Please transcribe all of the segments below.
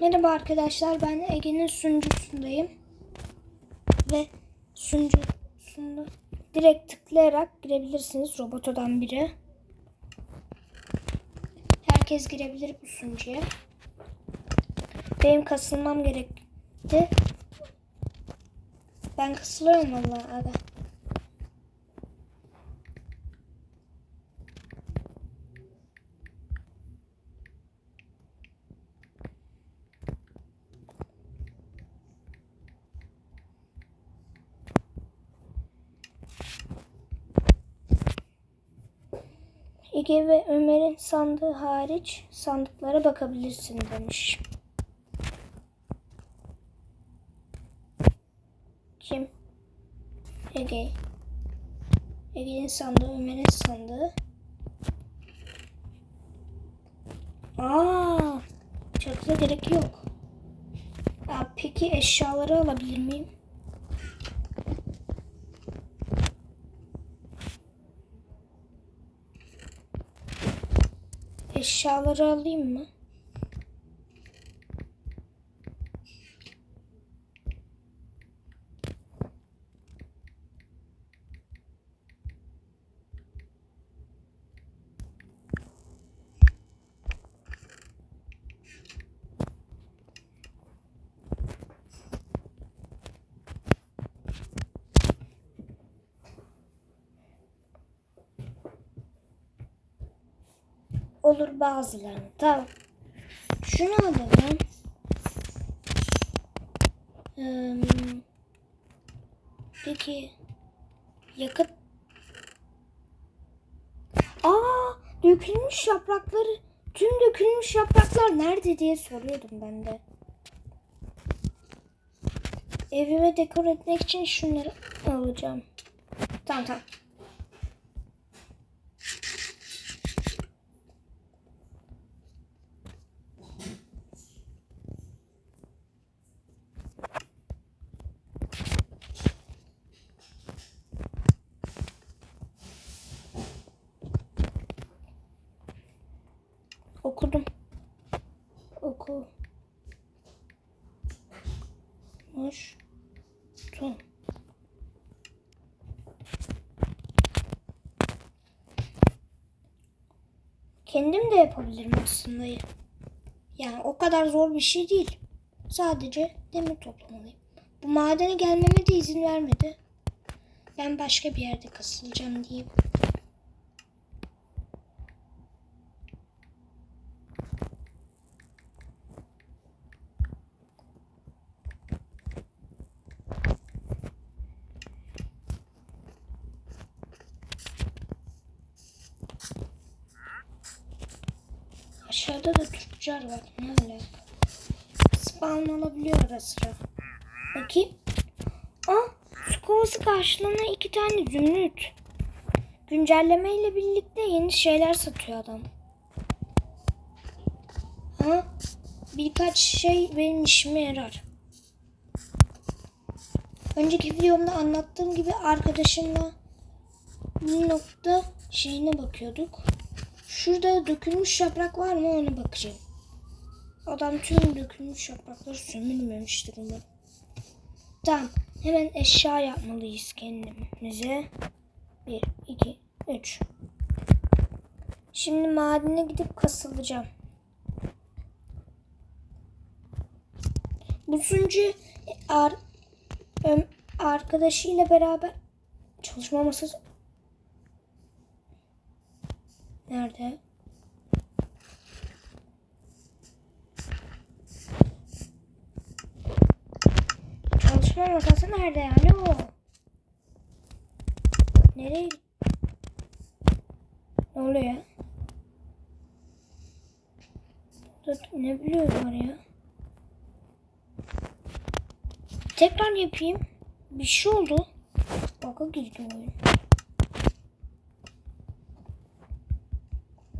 Merhaba arkadaşlar ben Ege'nin sunucusundayım. Ve sunucusunda direkt tıklayarak girebilirsiniz robotodan biri. Herkes girebilir bu sunucuya. Benim kasılmam gerekti. Ben kasılıyorum vallahi aga. Ege ve Ömer'in sandığı hariç sandıklara bakabilirsin demiş. Kim? Ege. Ege'nin sandığı, Ömer'in sandığı. Aa, çatıda gerek yok. Aa, peki eşyaları alabilir miyim? Eşyaları alayım mı? Olur bazılarını. Tamam. Şunu alalım. Ee, peki yakıt Aa, dökülmüş yaprakları tüm dökülmüş yapraklar nerede diye soruyordum ben de. Evime dekor etmek için şunları alacağım. Tamam tamam. Kendim de yapabilirim aslında. Yani o kadar zor bir şey değil. Sadece demir toplamalıyım. Bu madene gelmeme de izin vermedi. Ben başka bir yerde kasılacağım diyeyim. Aşağıda da tüccar var. Ne alaka? Spawn alabiliyor ara sıra. Bakayım. Aa, su kovası karşılığında iki tane zümrüt. Güncelleme ile birlikte yeni şeyler satıyor adam. Ha, birkaç şey benim işime yarar. Önceki videomda anlattığım gibi arkadaşımla bir nokta şeyine bakıyorduk. Şurada dökülmüş yaprak var mı ona bakacağım. Adam tüm dökülmüş yaprakları sömürmemiştir umarım. Tamam. Hemen eşya yapmalıyız kendimize. Bir, iki, üç. Şimdi madene gidip kasılacağım. Bu sunucu ar, arkadaşıyla beraber çalışma masası Nerede? Çalışma masası nerede yani o? Nereye? Ne oluyor ne biliyorlar ya? Tekrar yapayım. Bir şey oldu. Baka girdi oyun.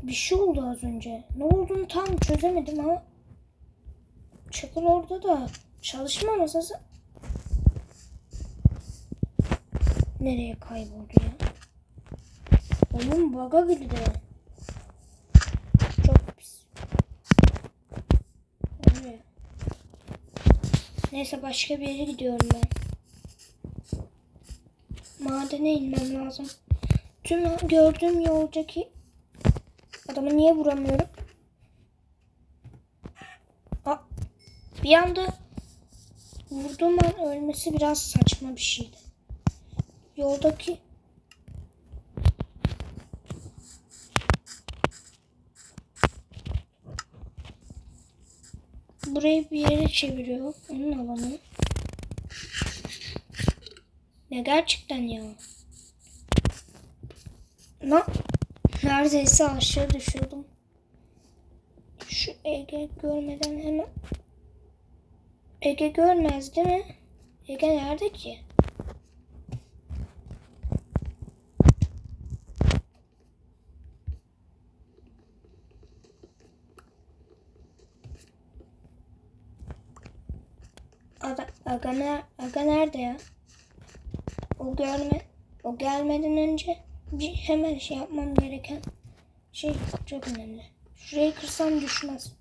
Bir şey oldu az önce. Ne olduğunu tam çözemedim ama Çakıl orada da çalışma masası nereye kayboldu ya? Oyun bug'a girdi. Çok pis. Oluyor. Neyse başka bir yere gidiyorum ben. Madene inmem lazım. Tüm gördüğüm yoldaki adamı niye vuramıyorum? Aa, bir anda vurduğum an ölmesi biraz saçma bir şeydi. Yoldaki burayı bir yere çeviriyor. Onun alanı. Ne gerçekten ya. Na neredeyse aşağı düşüyordum. Şu Ege görmeden hemen Ege görmez değil mi? Ege nerede ki? Aga, aga, aga nerede ya? O görme, o gelmeden önce bir hemen şey yapmam gereken şey çok önemli. Şurayı kırsam düşmez.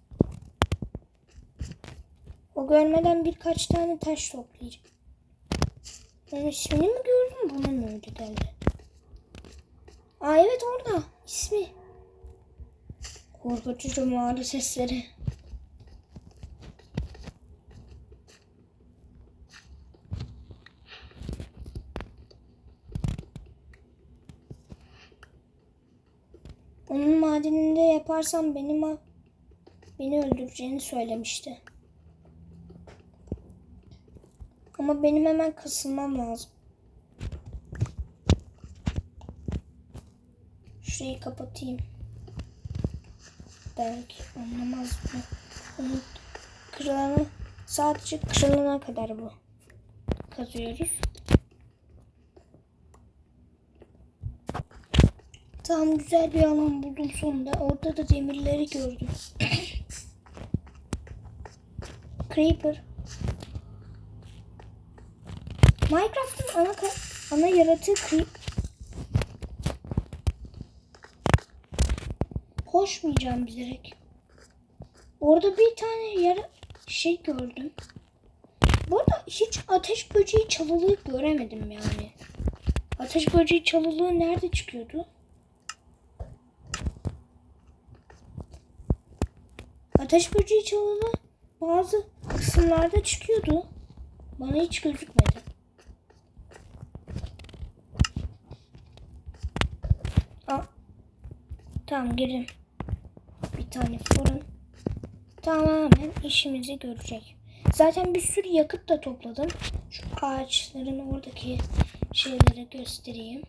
O görmeden birkaç tane taş toplayacağım. Onun ismini mi gördüm bana mı öyle geldi? Aa evet orada ismi. Korkutucu mağara sesleri. Onun madeninde yaparsam benim beni öldüreceğini söylemişti. Ama benim hemen kasılmam lazım. Şurayı kapatayım. Belki anlamaz mı? Onu kırılana sadece kırılana kadar bu. Kazıyoruz. Tamam güzel bir alan buldum sonunda. Orada da demirleri gördüm. Creeper. Minecraft'ın ana ana yaratığı Creep. Koşmayacağım bilerek. Orada bir tane yara şey gördüm. Bu arada hiç ateş böceği çalılığı göremedim yani. Ateş böceği çalılığı nerede çıkıyordu? Ateş böceği çalılı bazı kısımlarda çıkıyordu. Bana hiç gözükmedi. Aa, tamam girin. Bir tane fırın. Tamamen işimizi görecek. Zaten bir sürü yakıt da topladım. Şu ağaçların oradaki şeyleri göstereyim.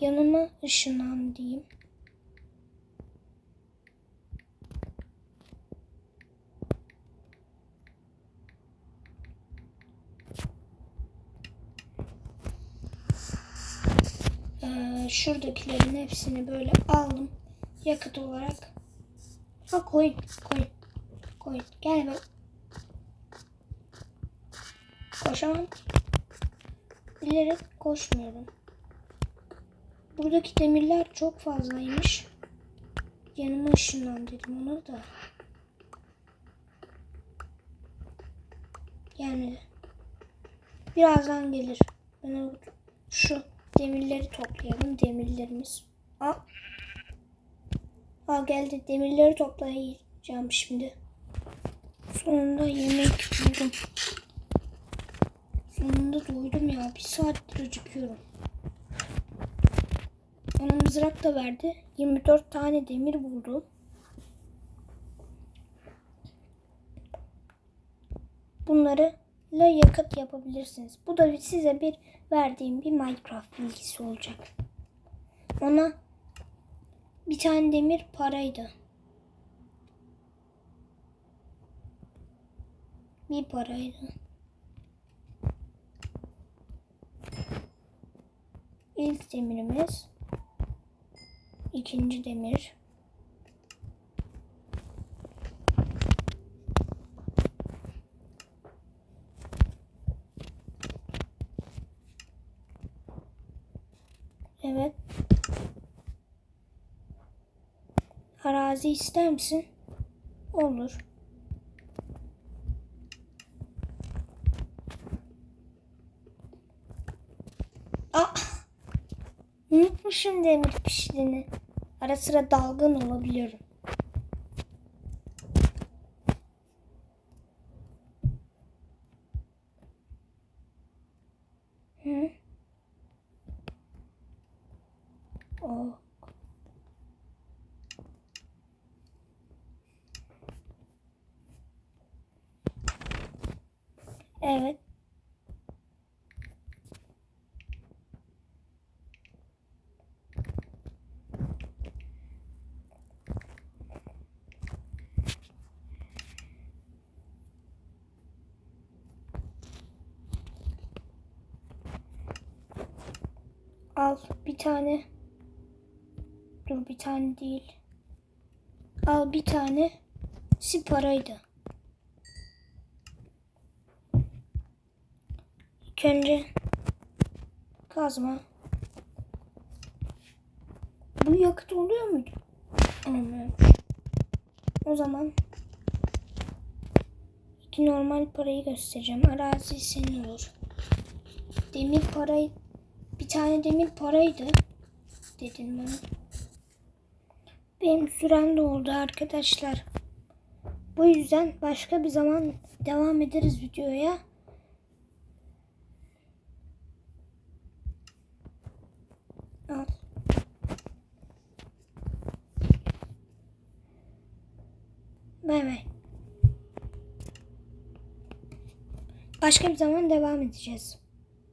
Yanıma ışınan diyeyim. Ee, şuradakilerin hepsini böyle aldım. Yakıt olarak. Ha koyun, koyun. Koyun. Gel bak. Koşamam. Bilerek koşmuyorum. Buradaki demirler çok fazlaymış. Yanıma ışınlan dedim ona da. Yani birazdan gelir. Ben şu demirleri toplayalım. Demirlerimiz. Aa. Aa geldi. Demirleri toplayacağım şimdi. Sonunda yemek buldum. Sonunda doydum ya. Bir saattir acıkıyorum. Bana mızrak da verdi. 24 tane demir buldum. Bunları la yakıt yapabilirsiniz. Bu da size bir verdiğim bir Minecraft bilgisi olacak. Ona bir tane demir paraydı. Bir paraydı. İlk demirimiz. İkinci demir. Evet. Arazi ister misin? Olur. Aa! Unutmuşum demir piştiğini. Ara sıra dalgın olabiliyorum. Hı? O. Evet. Al bir tane. Dur bir tane değil. Al bir tane. Si paraydı. İlk önce kazma. Bu yakıt oluyor muydu? Olmuyormuş. O zaman iki normal parayı göstereceğim. Arazi senin olur. Demir parayı bir tane demir paraydı. Dedim ben. Benim sürem de oldu arkadaşlar. Bu yüzden başka bir zaman devam ederiz videoya. Al. Bay bay. Başka bir zaman devam edeceğiz.